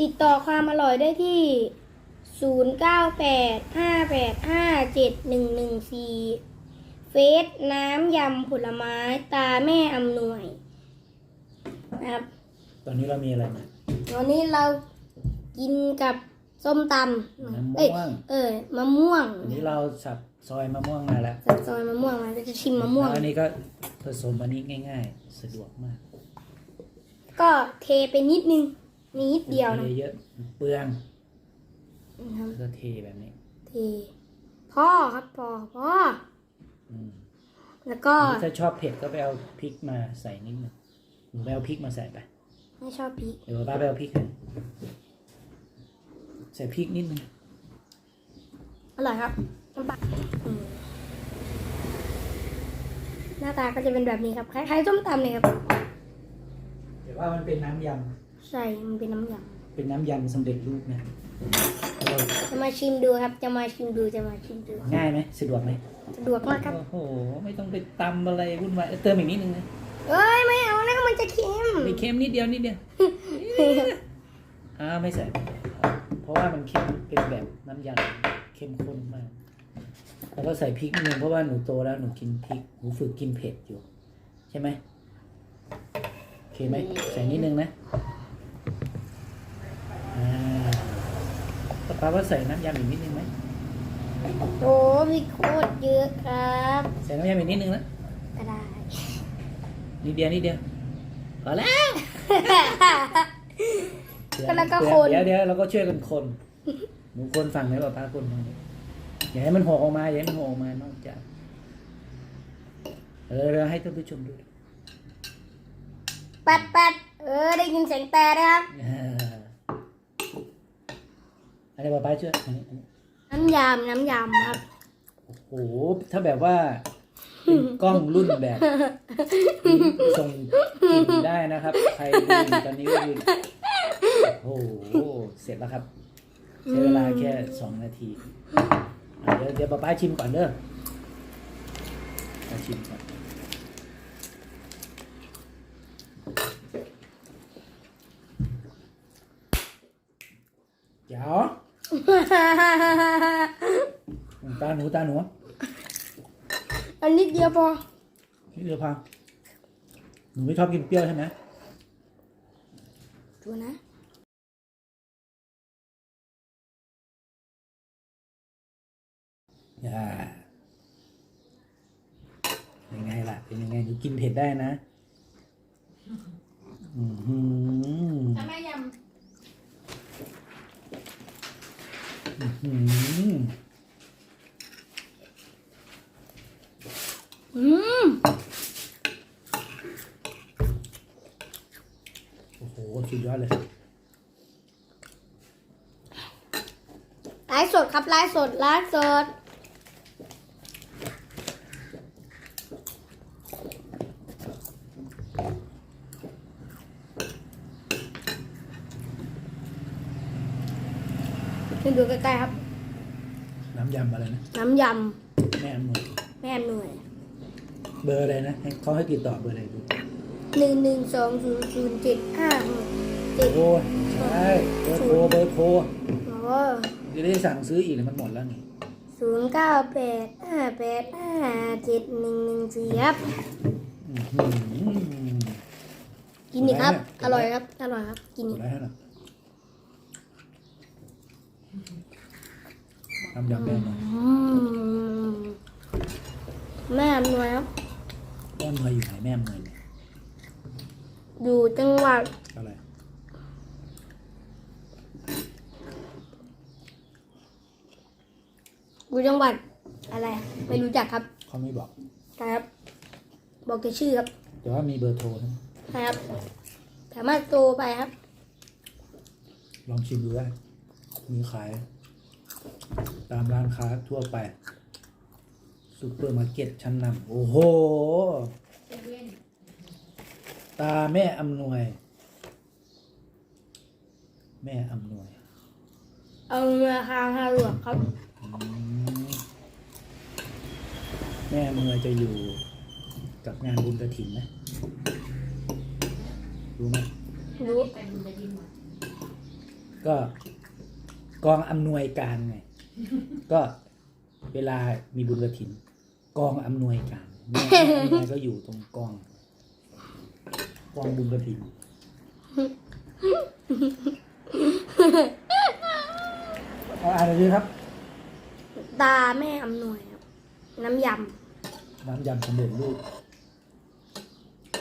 ติดต่อความอร่อยได้ที่ 0985857114 เฟซน้ำยำผลไม้ตาแม่อำนวยนะครับ ตอนนี้เรามีอะไรนะวันนี้เรากินกับส้มตำมะเอ้ยม่วงเออมะม่วงอันนี้เราสับซอยมะม่วงมาแล้วสับซอยมะม่วงมาเราจะชิมมะม่วง แล้วอันนี้ก็ผสมอันนี้ง่าย ๆ สะดวกมาก ก็เทไปนิดนึง นิดเดียวนะเยอะๆเปลืองนะครับแล้วก็เทแบบนี้ เทพ่อครับพ่อพ่ออืมแล้วก็ถ้าชอบเผ็ดก็ไปเอาพริกมาใส่นิดหนึงหนูไปเอาพริกมาใส่ไป ไม่ชอบพริกเดี๋ยวป้าไปเอาพริกให้ใส่พริกนิดนึงอร่อยครับน้ำปลาอืมหน้าตาก็จะเป็นแบบนี้ครับคล้ายๆส้มตำเลยครับแต่ว่ามันเป็นน้ำย ใช่มันเป็นน้ำยำเป็นน้ำยำสำเร็จรูปนะเราำจะมาชิมดูครับ จะมาชิมดูจะมาชิมดูง่ายไหมสะดวกไหมสะดวกมากครับ โอ้โห ไม่ต้องไปตำอะไรวุ่นวายเออเติมอีกนิดนึงนะเอ้ยไม่เอานะมันจะเค็มไม่เค็มนิดเดียวนิดเดียวอ่าไม่ใส่เพราะว่ามันเค็มเป็นแบบน้ำยำเข้มข้นมาก แล้วก็ใส่พริกนิดนึงเพราะว่าหนูโตแล้วหนูกินพริกหนูฝึกกินเผ็ดอยู่ ใช่ไหมโอเคไหมใส่นิดนึงนะอ่า ป้าป้าว่าใส่น้ำยำอีกนิดนึงไหมโอ้มีโคตรเยอะครับใส่น้ำยำอีกนิดนึงนะก็ได้นิดเดียวนิดเดียวพอแล้วก็แล้วก็คนเดี๋ยวเดี๋ยวเราก็ช่วยกันคนหนูคนฝั่งไหนป้าป้าคนฝั่งไหนอย่าให้มันหกออกมาอย่าให้มันหกออกมานอกจากเออเราให้ท่านผู้ชมดูปัดปัดเออได้ยินเสียงแต่นะครับ อ่าอันนี้ป้าป้าช่วยอันนี้อันนี้น้ำยำน้ำยำครับ โอ้โหถ้าแบบว่าเป็นกล้องรุ่นแบบส่งกลิ่นได้นะครับ ใครดูอยู่ตอนนี้ก็คือโอ้โหเสร็จแล้วครับใช้เวลาแค่สองนาทีอะเดี๋ยวเดี๋ยวป้าป้าชิมก่อนเด้อป้าชิมก่อนเดี๋ยว ตาหนูตาหนูอันนิดเดียวพอนี่เดี๋ยวพาหนูไม่ชอบกินเปรี้ยวใช่ไหมดูนะอย่ายังไงล่ะ เป็นยังไงหนูกินเผ็ดได้นะ อือหือถ้าแม่ย อื้อหืออืมโอ้โห สุดยอดเลย ไลฟ์สดครับไลฟ์สดไลฟ์สด ให้ดูใกล้ๆครับ น้ำยำอะไรนะ น้ำยแม่อำนวยำแม่หน่วยเบอร์อะไรนะให้เขาให้ติดต่อเบอร์อะไรดูหนึ่งหนึ่งสองศูนย์ศูนย์เจ็ดห้าหกเจ็ดโอ้ยใช่เบอร์โทรเบอร์โทรโอ้จะได้สั่งซื้ออีกเลยมันหมดแล้วนี่ศูนย์เก้าแปดห้าแปดห้าเจ็ดหนึ่งหนึ่งสี่ครับ อื้อหือกินอีกครับกอดไลค์ร่อยครับ อร่อยครับ กินกอีดกไลค์ให้หน่อย น้ำยำแม่หน่อยอืมแม่อำนวยครับแม่อำนวยอยู่ไหนแม่อำนวยเนี่ยอยู่จังหวัดอะไรอยู่จังหวัดอะไร ไม่รู้จักครับเขาไม่บอกครับ บอกแต่ชื่อครับแต่ว่ามีเบอร์โทรนะครับสามารถโทรไปครับ ลองชิมดูได้ มีขาย ตามร้านค้าทั่วไปซูเปอร์มาร์เก็ตชั้นนำโอ้โหำเซเว่นตาแม่อำนวย แม่อำนวยเอาราคาห้าหลวงครับอืมแม่อำนวยจะอยู่กับงานบุญกระถิ่นไหมรู้ไหมรู้ ไปบุญจะดินหมดก็ กองอำนวยการไงก็เวลามีบุญกระถิน กองอำนวยการแม่แม่ก็อยู่ตรงกอง กองบุญกระถินเอาอ่านเลยครับ ตาแม่อำนวยครับน้ำยน้ำยำสำเร็จรูป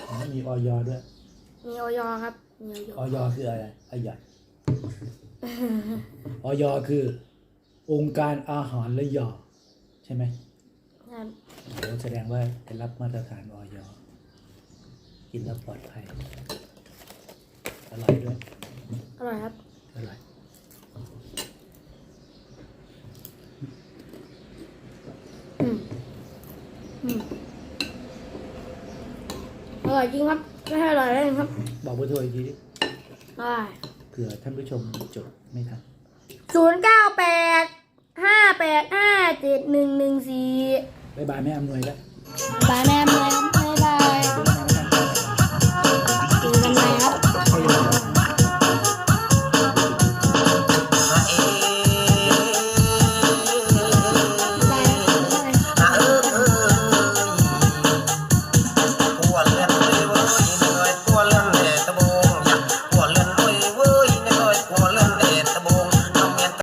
แล้วมีออยด้วยำมีออยครับมีออยออยคืออะไรอายอ อ ยคือ องค์การอาหารและยาใช่ไหมครับโอ้แสดงว่าได้รับมาตรฐานออยกินแล้วปลอดภัยอร่อยด้วยอร่อยครับอร่อยอืมอืมอร่อยจริงครับไม่ให้อร่อยได้ไงครับ บอกเบอร์โทรอีกทีดิอร่อย เผื่อท่านผู้ชมจดไม่ทัน ศูนย์เก้าแปดห้าแปดห้าเจ็ดหนึ่งหนึ่งสี่บ๊ายบายแม่อำนวยแล้ว บายแม่อำนวยครับ